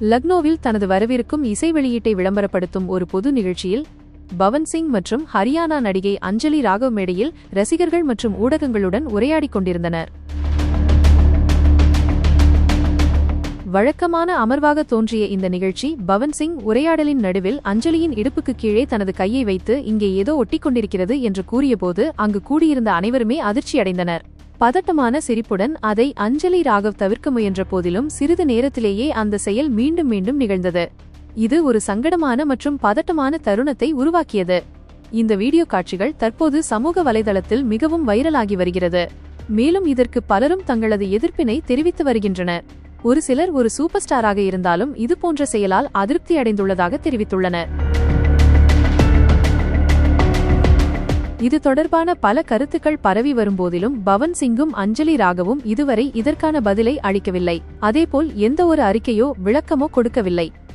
லக்னோவில் தனது வரவிருக்கும் இசை வெளியீட்டை விளம்பரப்படுத்தும் ஒரு பொது நிகழ்ச்சியில் பவன் சிங் மற்றும் ஹரியானா நடிகை அஞ்சலி ராகவ் மேடையில் ரசிகர்கள் மற்றும் ஊடகங்களுடன் உரையாடிக் கொண்டிருந்தனர். வழக்கமான அமர்வாக தோன்றிய இந்த நிகழ்ச்சி பவன் சிங் உரையாடலின் நடுவில் அஞ்சலியின் இடுப்புக்கு கீழே தனது கையை வைத்து இங்கே ஏதோ ஒட்டிக்கொண்டிருக்கிறது என்று கூறியபோது அங்கு கூடியிருந்த அனைவருமே அதிர்ச்சியடைந்தனர். பதட்டமான சிரிப்புடன் அதை அஞ்சலி ராகவ் தவிர்க்க முயன்ற போதிலும் சிறிது நேரத்திலேயே அந்த செயல் மீண்டும் மீண்டும் நிகழ்ந்தது. இது ஒரு சங்கடமான மற்றும் பதட்டமான தருணத்தை உருவாக்கியது. இந்த வீடியோ காட்சிகள் தற்போது சமூக வலைதளத்தில் மிகவும் வைரலாகி வருகிறது. மேலும் இதற்கு பலரும் தங்களது எதிர்ப்பினை தெரிவித்து வருகின்றனர். ஒரு சிலர் ஒரு சூப்பர் ஸ்டாராக இருந்தாலும் இது போன்ற செயலால் அதிருப்தி அடைந்துள்ளதாக தெரிவித்துள்ளனர். இது தொடர்பான பல கருத்துக்கள் பரவி வரும்போதிலும் பவன் சிங்கும் அஞ்சலி ராகவும் இதுவரை இதற்கான பதிலை அளிக்கவில்லை. அதேபோல் எந்த ஒரு அறிக்கையோ விளக்கமோ கொடுக்கவில்லை.